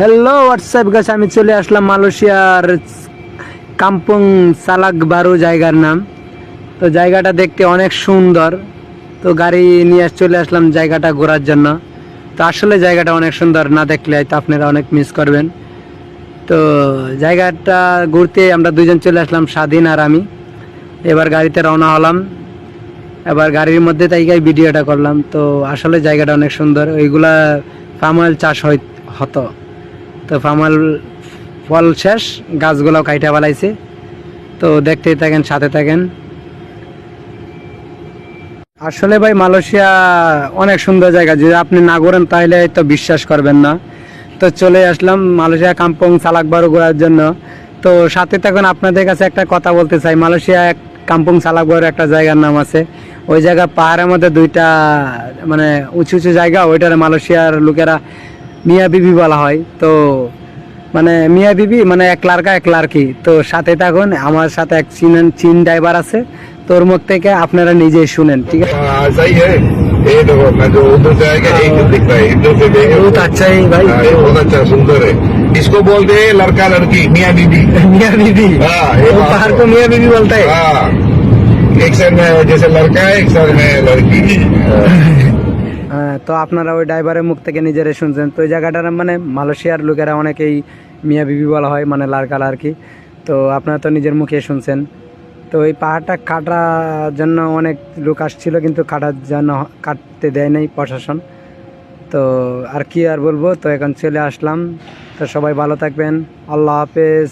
Hello WhatsApp গাছ আমি চলে আসলাম মালয়েশিয়ার কাম্পং সালাক বারো জায়গার নাম। তো জায়গাটা দেখতে অনেক সুন্দর। তো গাড়ি নিয়ে চলে আসলাম জায়গাটা ঘোরার জন্য। তো আসলে জায়গাটা অনেক সুন্দর, না দেখলে হয়তো আপনারা অনেক মিস করবেন। তো জায়গাটা ঘুরতে আমরা দুজন চলে আসলাম, স্বাধীন আর আমি। এবার গাড়িতে রওনা হলাম। এবার গাড়ির মধ্যে তাইকাই ভিডিওটা করলাম। তো আসলে জায়গাটা অনেক সুন্দর। ওইগুলা পাম চাষ হয় হতো। তো অয়েল ফল শেষ, গাছগুলাও কাইটা বালাইছে। তো দেখতেই থাকেন, সাথে থাকেন। আসলে ভাই, মালয়েশিয়া অনেক সুন্দর জায়গা। যদি আপনি না ঘোরেন, তাহলে তো বিশ্বাস করবেন না। তো চলে আসলাম মালয়েশিয়া কাম্পং সালাকবারু ঘোরার জন্য। তো সাথে থাকুন, আপনাদের কাছে একটা কথা বলতে চাই। মালয়েশিয়া এক কাম্পং সালাকবারু একটা জায়গার নাম আছে। ওই জায়গা পাহাড়ের মধ্যে দুইটা মানে উঁচু উঁচু জায়গা, ওইটার মালয়েশিয়ার লোকেরা মিয়া বিবি বলা হয় তো মানে মিয়া বিবি মানে এক লারকা এক লারকি তো সাথে থাকুন আমার সাথে এক চীন চীন ড্রাইভার আছে তোর মুখ থেকে আপনারা নিজেই শুনেন ঠিক আছে हाँ सही है ये देखो मैं जो उधर से आएगा एक दिख रहा है इधर से देखे बहुत अच्छा है भाई हाँ, ये बहुत अच्छा सुंदर है इसको बोलते हैं लड़का लड़की मियाँ बीबी मियाँ बीबी हाँ, ये वो बात पहाड़ है। को मियाँ बीबी बोलता है हाँ एक साइड में जैसे लड़का है एक साइड में लड़की হ্যাঁ, তো আপনারা ওই ড্রাইভারের মুখ থেকে নিজেরাই শুনছেন। তো ওই জায়গাটার মানে মালয়েশিয়ার লোকেরা অনেকেই মিয়া বিবি বলা হয় মানে লারকা কি। তো আপনারা তো নিজের মুখে শুনছেন। তো এই পাহাড়টা কাটার জন্য অনেক লোক আসছিল, কিন্তু কাটার জন্য কাটতে দেয় নাই প্রশাসন। তো আর কি আর বলব? তো এখন চলে আসলাম। তো সবাই ভালো থাকবেন। আল্লাহ হাফেজ।